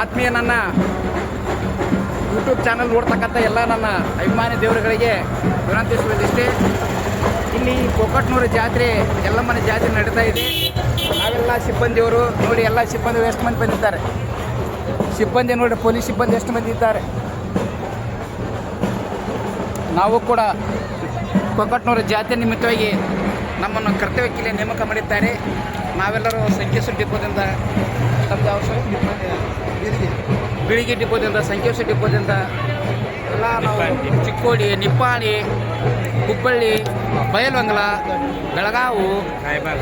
ಆತ್ಮೀಯ ನನ್ನ YouTube channel ನೋಡ್ತಕ್ಕಂಥ ಎಲ್ಲ ನನ್ನ ಅಭಿಮಾನಿ ದೇವರುಗಳಿಗೆ ವಿನಂತಿಸುವುದಿಷ್ಟೇ. ಇಲ್ಲಿ ಕೊಕ್ಕಟ್ನೂರು ಜಾತ್ರೆ ಎಲ್ಲಮ್ಮನ ಜಾತ್ರೆ ನಡೀತಾ ಇದೆ. ನಾವೆಲ್ಲ ಸಿಬ್ಬಂದಿಯವರು ನೋಡಿ ಎಲ್ಲ ಸಿಬ್ಬಂದಿ ಎಷ್ಟು ಮಂದಿ ಬಂದಿದ್ದಾರೆ. ಸಿಬ್ಬಂದಿ ನೋಡಿ ಪೊಲೀಸ್ ಸಿಬ್ಬಂದಿ ಎಷ್ಟು ಮಂದಿ ಇದ್ದಾರೆ. ನಾವು ಕೂಡ ಕೊಕ್ಕಟ್ನೂರು ಜಾತ್ರೆ ನಿಮಿತ್ತವಾಗಿ ನಮ್ಮನ್ನು ಕರ್ತವ್ಯಕ್ಕೆ ನೇಮಕ ಮಾಡಿದ್ದಾರೆ. ನಾವೆಲ್ಲರೂ ಸಂಖ್ಯೆ ಡಿಪೋದಿಂದ ತಮ್ಮದು ಸರ್? ಬೀಳಿಗೆ ಡಿಪೋದಿಂದ ಸಂಕೇಶ್ವರ ಡಿಪೋದಿಂದ ಎಲ್ಲ ನಾವು ಚಿಕ್ಕೋಡಿ ನಿಪ್ಪಾಣಿ ಹುಬ್ಬಳ್ಳಿ, ಬಯಲುವಂಗಲ, ಬೆಳಗಾವು,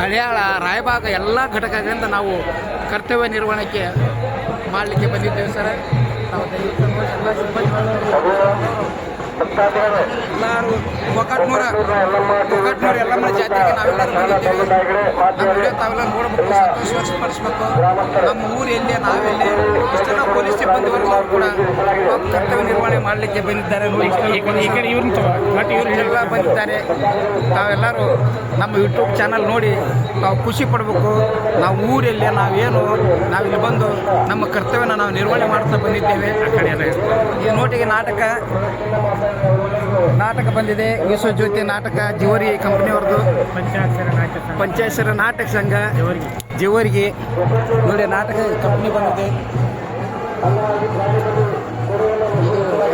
ಹಳಿಯಾಳ, ರಾಯಬಾಗ ಎಲ್ಲ ಘಟಕಗಳಿಂದ ನಾವು ಕರ್ತವ್ಯ ನಿರ್ವಹಣೆಗೆ ಮಾಡಲಿಕ್ಕೆ ಬಂದಿದ್ದೇವೆ ಸರ್. ನಾವು ಎಲ್ಲ ಸಿಬ್ಬಂದಿಗಳು ಎಲ್ಲರೂ ಒಕ್ಕಟ್ನೂರ ಒಕ್ಕಟ್ನೂರ ಎಲ್ಲಮ್ಮ ಜಾತ್ರೆಗೆ ನಾವೆಲ್ಲರೂ ಬಂದಿದ್ದೀವಿ. ನಮ್ಮ ವಿಡಿಯೋ ತಾವೆಲ್ಲ ನೋಡಬೇಕು ಸಂತೋಷ ವ್ಯಕ್ತಪಡಿಸ್ಬೇಕು ನಮ್ಮ ಊರು ಎಲ್ಲಿ ನಾವೆಲ್ಲಿ ಜನ ಪೊಲೀಸ್ ಸಿಬ್ಬಂದಿವರೆಗೂ ಕೂಡ ಕರ್ತವ್ಯ ನಿರ್ವಹಣೆ ಮಾಡಲಿಕ್ಕೆ ಬಂದಿದ್ದಾರೆ. ನೋಡಿ ಈ ಕಡೆ ಇವ್ರನ್ನ ಬಟ್ ಇವ್ರು ಎಲ್ಲ ಬಂದಿದ್ದಾರೆ. ತಾವೆಲ್ಲರೂ ನಮ್ಮ ಯೂಟ್ಯೂಬ್ ಚಾನಲ್ ನೋಡಿ ನಾವು ಖುಷಿ ಪಡಬೇಕು. ನಾವು ಊರಲ್ಲಿ ನಾವೇನು ನಾವಿಲ್ಲಿ ಬಂದು ನಮ್ಮ ಕರ್ತವ್ಯನ ನಾವು ನಿರ್ವಹಣೆ ಮಾಡ್ತಾ ಬಂದಿದ್ದೇವೆ. ಈ ನೋಟಿಗೆ ನಾಟಕ ನಾಟಕ ಬಂದಿದೆ. ವಿಶ್ವಜ್ಯೋತಿ ನಾಟಕ, ಜಿವರಿ ಕಂಪ್ನಿಯವ್ರದ್ದು. ಪಂಚಾಯಸರ ನಾಟಕ ಸಂಘ, ಜಿವರಿಗೆ. ನೋಡಿ ನಾಟಕ ಕಂಪ್ನಿ ಬಂದಿದೆ.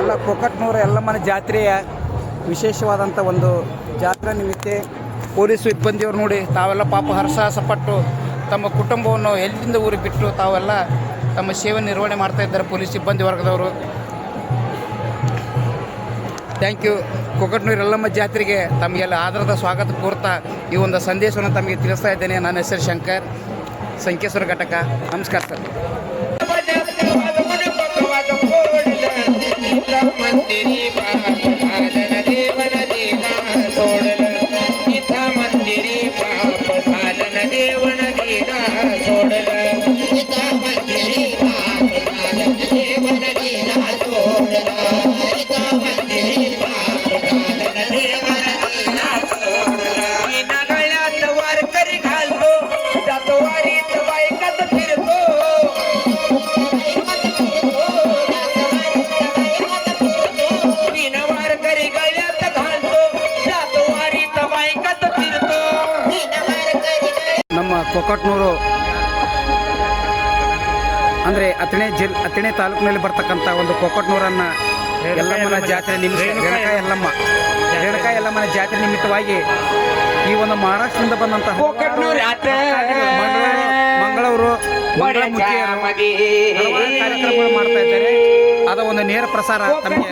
ಎಲ್ಲ ಮನೆ ಎಲ್ಲಮ್ಮನ ಜಾತ್ರೆಯ ವಿಶೇಷವಾದಂಥ ಒಂದು ಜಾತ್ರಾ ನಿಮಿತ್ತ ಪೊಲೀಸ್ ಸಿಬ್ಬಂದಿಯವರು ನೋಡಿ. ತಾವೆಲ್ಲ ಪಾಪ ಹರಸಾಹಸಪಟ್ಟು ತಮ್ಮ ಕುಟುಂಬವನ್ನು ಎಲ್ಲಿಂದ ಊರಿಗೆ ಬಿಟ್ಟು ತಾವೆಲ್ಲ ತಮ್ಮ ಸೇವೆ ನಿರ್ವಹಣೆ ಮಾಡ್ತಾ ಇದ್ದಾರೆ ಪೊಲೀಸ್ ಸಿಬ್ಬಂದಿ ವರ್ಗದವರು. Thank you. ಕೊಕಟ್ನೂರು ಎಲ್ಲಮ್ಮ ಜಾತ್ರೆಗೆ ತಮಗೆಲ್ಲ ಆಧಾರದ ಸ್ವಾಗತ ಕೋರ್ತಾ ಈ ಒಂದು ಸಂದೇಶವನ್ನು ತಮಗೆ ತಿಳಿಸ್ತಾ ಇದ್ದೇನೆ. ನನ್ನ ಹೆಸರು ಶಂಕರ್, ಸಂಕೇಶ್ವರ ಘಟಕ. ನಮಸ್ಕಾರ ಸರ್. ಕೊಕಟ್ನೂರು ಅಂದ್ರೆ ಅಥಣೆ ಜಿಲ್ ಅಥಣೆ ತಾಲೂಕಿನಲ್ಲಿ ಬರ್ತಕ್ಕಂತ ಒಂದು ಕೊಕಟ್ನೂರನ್ನ ಎಲ್ಲಮ್ಮನ ಜಾತ್ರೆ ನಿಮಿತ್ತ ಎಲ್ಲಮ್ಮ ಯಲ್ಲಮ್ಮ ರೇಣುಕಾ ಯಲ್ಲಮ್ಮನ ಜಾತ್ರೆ ನಿಮಿತ್ತವಾಗಿ ಈ ಒಂದು ಮಹಾರಾಷ್ಟ್ರದಿಂದ ಬಂದಂತಹ ಮಂಗಳೂರು ಕಾರ್ಯಕ್ರಮ ಮಾಡ್ತಾ ಇದ್ದಾರೆ. ಅದ ಒಂದು ನೇರ ಪ್ರಸಾರ ತಮಗೆ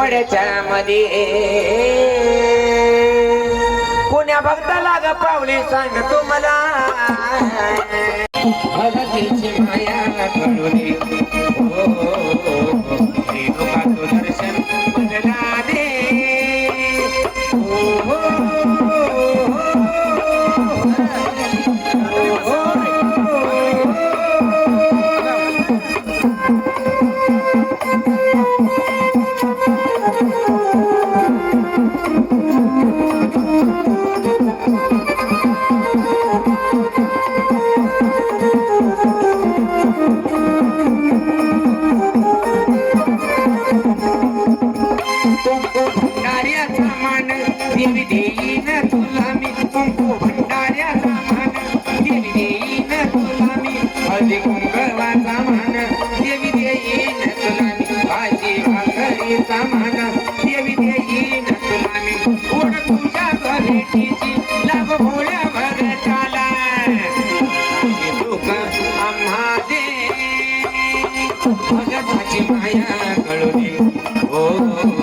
ಒಡೆ ಚಾಮದಿ पुण्या भक्ताला ग पावली सांग तुम्हाला भगतीची माया मान देवी देईन तुला मी कुंकू भंडाऱ्याचा मान देवी देईन तुला मी हळदी कुंकवाचा मान. देवी देईन तुला मी भाजी भाकरीचा मान. देवी देईन तुला मी ओढ तुझ्या भेटीची लाभ भोळ्या भरताला. लोक आम्हा दे भगवाची माया कळू दे ओ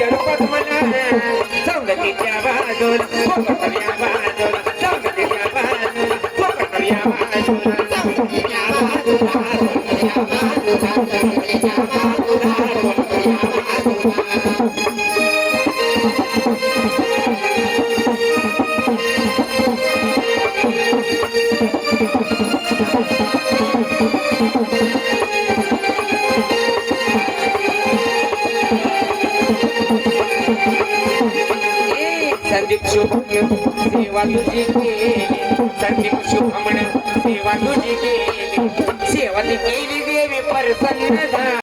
तू कोट्यार पद्मना संगतीच्या बाजूला कोकटल्या बाजूला संगतीच्या बाजूला कोकटल्या बाजूला संदीप शुभमन सेवा तुझी केली संदीप शुभमन सेवा तुझी केली सेवा ती केली देवी परसन्न.